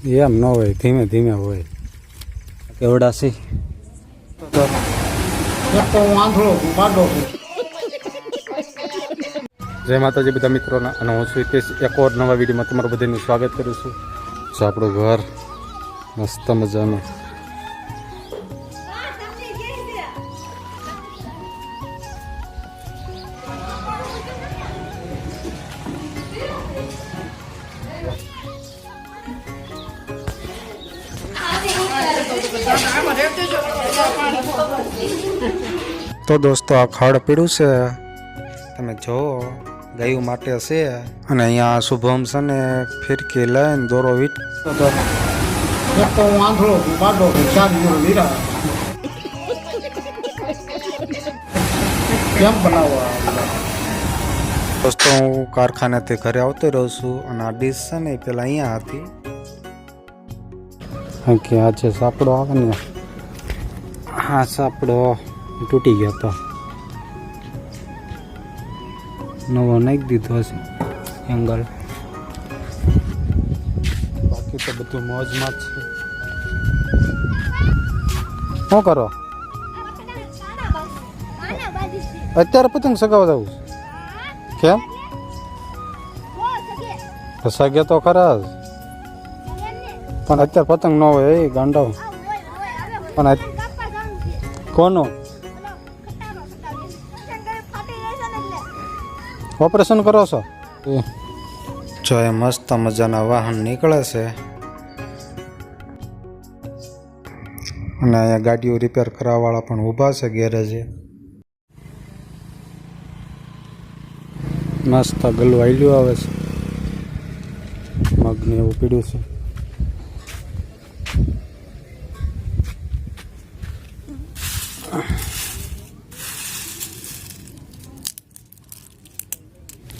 એમ ન હોય, ધીમે ધીમે હોય. કેવડાસી જય માતાજી બધા મિત્રોના, અને હું છું હિતેશ. એક ઓર નવા વિડીયોમાં તમારું બધાનું સ્વાગત કરું છું. જો આપણું ઘર મસ્ત મજાનું તો દોસ્તો, આ ખડ પીડું છે. તમે જુઓ ગાયું માટે છે. અને અહીંયા શુભમ છે ને ફિરકી લઈને દોરો વીટ તો દોસ્તો, હું કારખાનેથી ઘરે આવતો રહું છું અને આ ડીશ છે ને પેલા અહીંયા હતી. કે આ જે સાપડો આવે ને હા સાપડો તૂટી ગયો હતો. નવો નાખી દીધો હશે, એંગલ. બાકી તો બધું મોજમાં છે. શું કરો? અત્યારે પતંગ સગાવવા જવું? કેમ? સગે તો ખરા જ. પણ અત્યારે પતંગ ન હોય એ ગાંડા પણ કોનો? ઓપરેશન કરો છો? જો એ મસ્ત મજાના વાહન નીકળે છે. અને અહીંયા ગાડીઓ રિપેર કરાવવાળા પણ ઊભા છે ગેરેજે મસ્ત ગલું આયલું આવે છે. મગને એવું પીડ્યું છે.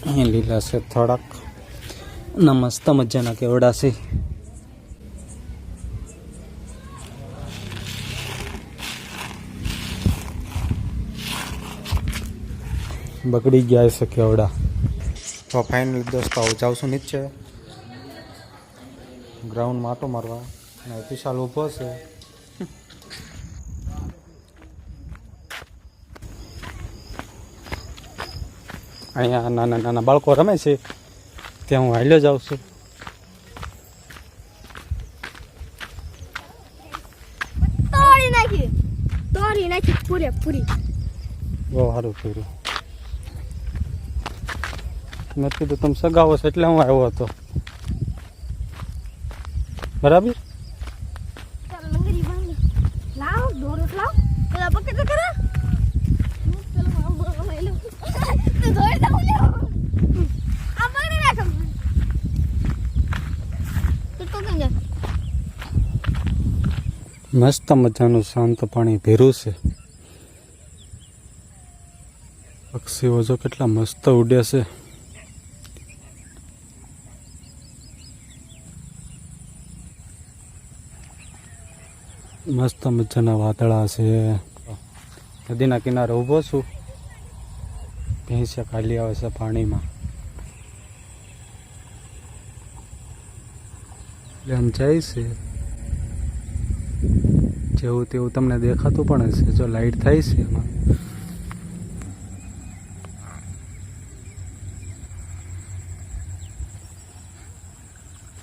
અહીં લીલા છે થોડાક. ના મસ્ત મજાના કેવડા છે? બગડી ગયા છે કેવડા. તો ફાઇનલ દોસ્તો જાઉં નીચે. ગ્રાઉન્ડમાં આટો મારવા. અને વિશાલ ઊભો છે. અહીંયા નાના નાના બાળકો રમે છે ત્યાં હું હાલ્યો જાઉં છું. તોડી નાખી. તોડી નાખી પૂરે બહુ સારું કર્યું. મેં કીધું તમે સગાવો છો એટલે હું આવ્યો હતો. બરાબર ચાલ લંગરી બાંધ લાવ દોરો લાવ પેલા પકડ તો ખરા પેલો આમ આમ લઈ લો તો દોરી દઉં લ્યો આ પકડી રાખ તો તો કેમ જા મસ્ત મજાનું શાંત પાણી ભેરું છે. પક્ષીઓ જો કેટલા મસ્ત ઉડે છે. મસ્ત મજાના વાદળા છે. નદીના કિનારે ઊભો છું. ભેંસ્યા ખાલી આવે છે પાણીમાં. એટલે આમ જાય છે. જેવું તેવું તમને દેખાતું પણ હશે. જો લાઈટ થાય છે એમાં.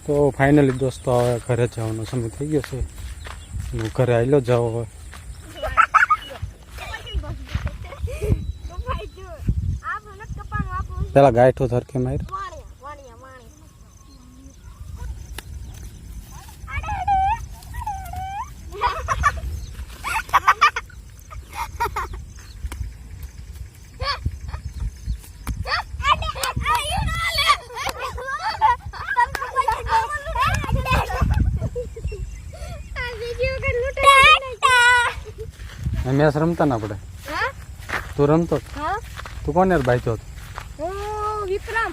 તો ફાઇનલી દોસ્તો હવે ઘરે જવાનો સમય થઈ ગયો છે. હું ઘરે આવેલો જાઓ હવે તો ભાઈ જો આ ભનક કપાનું આપણું પેલા ગાયઠો ધરકે માર મેચ રમતા ને આપણે તું રમતો? તું કોને ભાઈ બાઈતો વિક્રમ.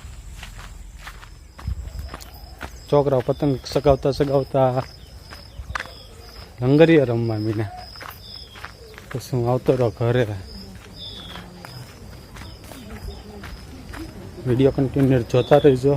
છોકરાઓ પતંગ સગાવતા સગાવતા લંગરીએ રમવા મીને. પછી હું આવતો રહ્યો ઘરે? વીડિયો કન્ટિન્યુ જોતા રહીજો.